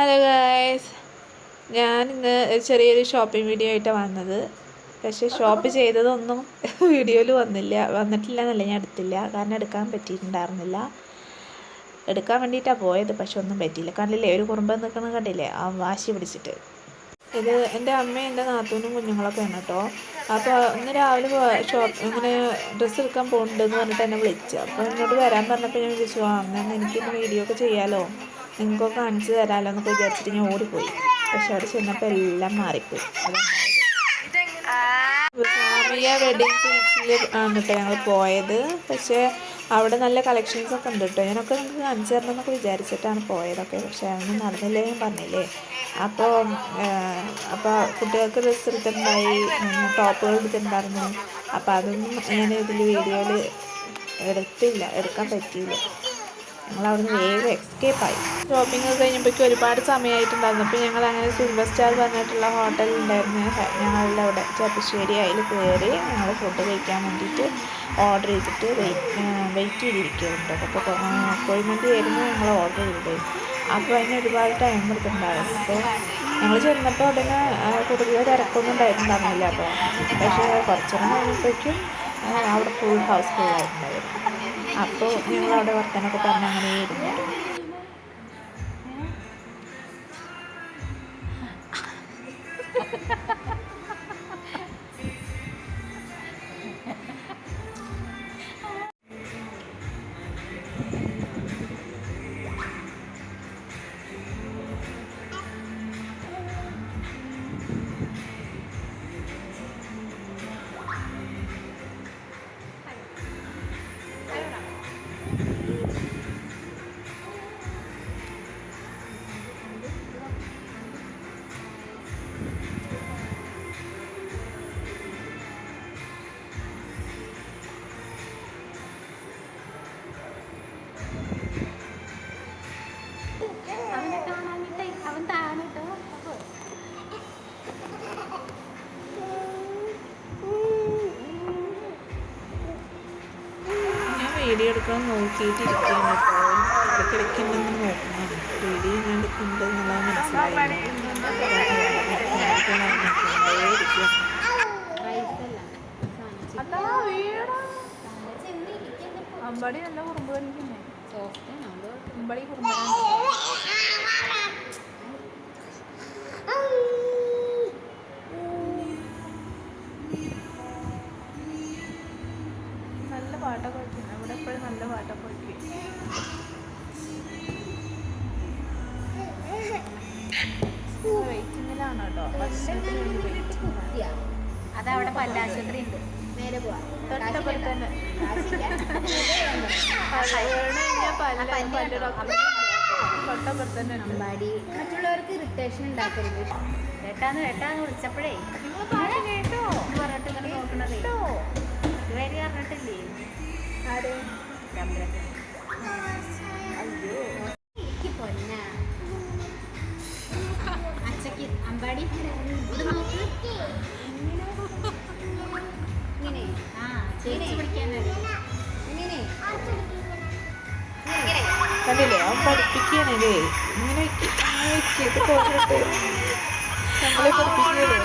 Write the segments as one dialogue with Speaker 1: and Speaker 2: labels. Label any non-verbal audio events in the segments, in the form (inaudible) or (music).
Speaker 1: Hello guys ഞാൻ ഇന്ന് ഒരു ചെറിയൊരു ഷോപ്പിംഗ് വീഡിയോ ആയിട്ടാണ് വന്നത്. പക്ഷേ ഷോപ്പ് ചെയ്തതൊന്നും (laughs) വീഡിയോയിൽ വന്നില്ല. വന്നിട്ടില്ല എന്നല്ല ഞാൻ എടുത്തില്ല. കാരണം എടുക്കാൻ പറ്റിയിട്ടുണ്ടായിരുന്നില്ല. എടുക്കാൻ വേണ്ടിയിട്ടാണ് പോയത് പക്ഷെ ഒന്നും പറ്റിയില്ല. കണ്ടില്ലേ ഒരു കുറുമ്പം നിൽക്കുന്നത് കണ്ടില്ലേ ആ വാശി പിടിച്ചിട്ട്. ഇത് എന്റെ അമ്മയും എന്റെ നാത്തൂനും കുഞ്ഞുങ്ങളൊക്കെയാണ് കേട്ടോ. അപ്പോൾ ഇന്ന് രാവിലെ ഷോപ്പ് ഇങ്ങനെ ഡ്രസ്സ് എടുക്കാൻ പോകുന്നുണ്ടെന്ന് പറഞ്ഞിട്ട് എന്നെ വിളിച്ചു. അപ്പോൾ എന്നോട് വരാൻ പറഞ്ഞപ്പോൾ ഞാൻ വിളിച്ചു ആ അങ്ങനെ എനിക്കിന്ന് വീഡിയോ ഒക്കെ ചെയ്യാമല്ലോ നിങ്ങൾക്കൊക്കെ കാണിച്ചു തരാമല്ലോ എന്നൊക്കെ വിചാരിച്ചിട്ട് ഞാൻ ഓടിപ്പോയി. പക്ഷെ അവിടെ ചെന്നപ്പോൾ എല്ലാം മാറിപ്പോയി. സാമിയ വെഡിങ് സിൽക്സിൽ ആണ് കേട്ടോ ഞങ്ങൾ പോയത്. പക്ഷെ അവിടെ നല്ല കളക്ഷൻസ് ഒക്കെ ഉണ്ട് കേട്ടോ ഞാനൊക്കെ നിങ്ങൾക്ക് കാണിച്ചു തരണം എന്നൊക്കെ വിചാരിച്ചിട്ടാണ് പോയതൊക്കെ. പക്ഷെ അതൊന്നും നടന്നില്ലേ ഞാൻ പറഞ്ഞില്ലേ? അപ്പോൾ അപ്പോൾ കുട്ടികൾക്ക് ഡ്രസ്സ് എടുത്തിട്ടുണ്ടായി. ടോപ്പുകൾ എടുത്തിട്ടുണ്ടായിരുന്നു. അപ്പോൾ അതൊന്നും ഞാൻ ഇതിൽ വീഡിയോയിൽ എടുത്തില്ല. എടുക്കാൻ പറ്റിയില്ല. ഞങ്ങൾ അവിടുന്ന് വേഗം ആയി. ഷോപ്പിംഗ് ഒക്കെ കഴിഞ്ഞപ്പോഴേക്കും ഒരുപാട് സമയമായിട്ടുണ്ടായിരുന്നു. അപ്പോൾ ഞങ്ങൾ അങ്ങനെ സിൽവർ സ്റ്റാർ പറഞ്ഞിട്ടുള്ള ഹോട്ടൽ ഉണ്ടായിരുന്നു. ഞങ്ങളുടെ അവിടെ ചെപ്പശ്ശേരി അതിൽ കയറി ഞങ്ങൾ ഫുഡ് കഴിക്കാൻ വേണ്ടിയിട്ട് ഓർഡർ ചെയ്തിട്ട് വെയിറ്റ് ചെയ്തിരിക്കുന്നുണ്ട് അപ്പോൾ കോഴിമന്തി ആയിരുന്നു ഞങ്ങൾ ഓർഡർ ചെയ്തത്. അപ്പോൾ അതിന് ഒരുപാട് ടൈം എടുത്തിട്ടുണ്ടായിരുന്നു. അപ്പോൾ ഞങ്ങൾ ചെന്നപ്പോൾ ഉടനെ കൂടുതൽ തിരക്കൊന്നും ഉണ്ടായിട്ടുണ്ടായിരുന്നില്ല അപ്പോൾ പക്ഷേ കുറച്ചേരം കഴിഞ്ഞപ്പോഴേക്കും അവിടെ ഫുൾ ഹൗസ് ഫുൾ ആയിട്ടുണ്ടായിരുന്നു. അപ്പോൾ ഞങ്ങൾ അവിടെ വർത്തനൊക്കെ പറഞ്ഞ് അങ്ങനെ ഇരുന്നു വീഡിയോ എടുക്കാൻ നോക്കിയിട്ടിരിക്കുകയാണ് കേട്ടോ ഇടയ്ക്കിടയ്ക്ക് ഉണ്ടെന്ന് നോക്കണം. വീഡിയോ എടുക്കുന്നുണ്ട് എന്നുള്ളത് മനസ്സിലായി
Speaker 2: അമ്പാടി നല്ല കുറുമ്പ്
Speaker 3: കളിക്കുന്നേ.
Speaker 2: അമ്പാടി കുറുമ്പ്
Speaker 3: അതവിടെ പല്ലാശുപത്രി ഉണ്ട് നേരെ പോവാ
Speaker 2: തൊട്ടപ്പുറത്ത് തന്നെ. കഴിഞ്ഞാൽ പല്ല് പല്ല് ഡോക്ടർ. തൊട്ടപ്പുറത്ത് തന്നെ ഉണ്ട്.
Speaker 3: അമ്പാടി മറ്റുള്ളവർക്ക് ഇറിറ്റേഷൻ ഉണ്ടാക്കരുത്. ഏട്ടാന്ന് ഏട്ടാന്ന് വിളിച്ചപ്പോഴേ. അമ്പാടി ഇത് നോക്ക്. ഇങ്ങനെ. ആ ചേച്ചി പിടിക്കാനല്ലേ ഇങ്ങനെ.
Speaker 1: കണ്ടില്ലേ? അവൻ പഠിപ്പിക്കുകയാണല്ലേ ഇങ്ങനെ നമ്മളെ പഠിപ്പിക്കുകയല്ലേ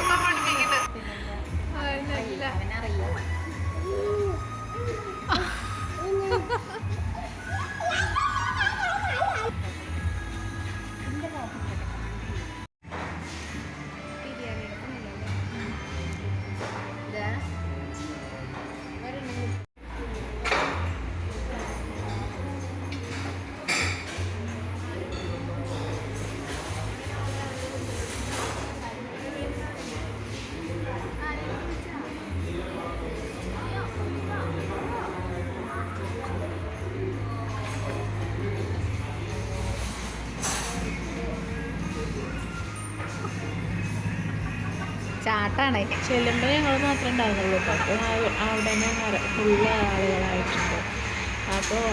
Speaker 3: ചാട്ടാണേ
Speaker 1: ചെല്ലുമ്പോൾ ഞങ്ങൾ മാത്രമേ ഉണ്ടാകുന്നുള്ളൂ അപ്പം അപ്പോൾ അവിടെ തന്നെ ഫുള്ള് ആളുകളായിട്ടുണ്ട്. അപ്പോൾ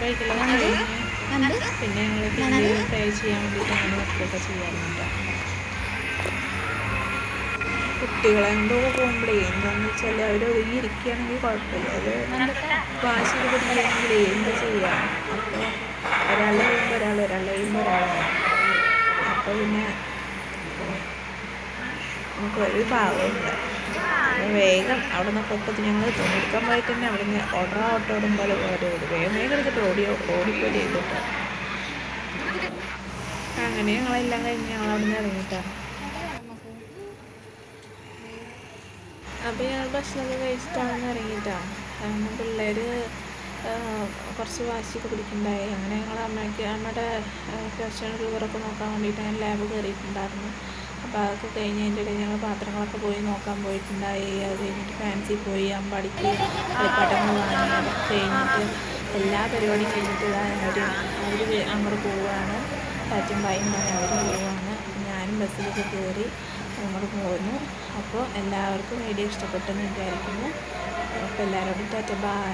Speaker 1: കഴിക്കുന്നത് പിന്നെ ഞങ്ങൾ പിന്നെ ട്രൈ ചെയ്യാൻ വേണ്ടിയിട്ടാണ് വർക്കൊക്കെ ചെയ്യാറുണ്ട്. കുട്ടികളെ കൊണ്ടൊക്കെ പോകുമ്പോഴേ എന്താണെന്ന് വെച്ചാൽ അവർ ഒതുങ്ങി ഇരിക്കുകയാണെങ്കിൽ കുഴപ്പമില്ല. അത് വാശി പിടിക്കുകയാണെങ്കിലേ എന്താ ചെയ്യുക? അപ്പോൾ ഒരാൾ കഴിയുമ്പോൾ ഒരാൾ ഒരാൾ കഴിയുമ്പോൾ ഒരാൾ അപ്പോൾ പിന്നെ നമുക്ക് ഒരു അപ്പോൾ വേഗം അവിടെ നിന്ന് പൊക്കത്ത് ഞങ്ങൾ തുണിയെടുക്കാൻ പോയിട്ട് തന്നെ അവിടെ നിന്ന് ഓർഡർ ഓട്ടോടും പോലെ ഓടി ഓടി വേഗം വേഗം എടുത്തിട്ട് ഓടി ഓടിപ്പോയി ചെയ്തിട്ട് അങ്ങനെ ഞങ്ങളെല്ലാം കഴിഞ്ഞ് ഞങ്ങൾ അവിടെ നിന്ന് ഇറങ്ങിയിട്ടാണ് അപ്പോൾ ഞങ്ങൾ ഭക്ഷണമൊക്കെ കഴിച്ചിട്ടാണ് ഇറങ്ങിയിട്ടാണ് കാരണം പിള്ളേർ കുറച്ച് വാശിയൊക്കെ പിടിക്കണ്ടായി അങ്ങനെ ഞങ്ങൾ അമ്മയ്ക്ക് അമ്മയുടെ പ്രഷർ ഷുഗറൊക്കെ നോക്കാൻ വേണ്ടിയിട്ട് ഞാൻ ലാബ് കയറിയിട്ടുണ്ടായിരുന്നു. അപ്പോൾ അതൊക്കെ കഴിഞ്ഞ് അതിന്റെ ഇടയിൽ ഞങ്ങൾ പാത്രങ്ങളൊക്കെ പോയി നോക്കാൻ പോയിട്ടുണ്ടായി. അത് കഴിഞ്ഞിട്ട് ഫാൻസി പോയി അമ്പാടിക്ക് കളിപ്പാട്ടങ്ങൾ വാങ്ങി അതൊക്കെ കഴിഞ്ഞിട്ട് എല്ലാ പരിപാടിയും കഴിഞ്ഞിട്ട് അവർ അവർ അങ്ങോട്ട് പോവുകയാണ്. ചാറ്റും പായും പറഞ്ഞ് അവർ പോവുകയാണ്. ഞാനും ബസ്സിലൊക്കെ കയറി അങ്ങോട്ട് പോകുന്നു അപ്പോൾ എല്ലാവർക്കും വീഡിയോ ഇഷ്ടപ്പെട്ടെന്ന് വിചാരിക്കുന്നു. അപ്പോൾ എല്ലാവരോടും ടാറ്റ ബായ്.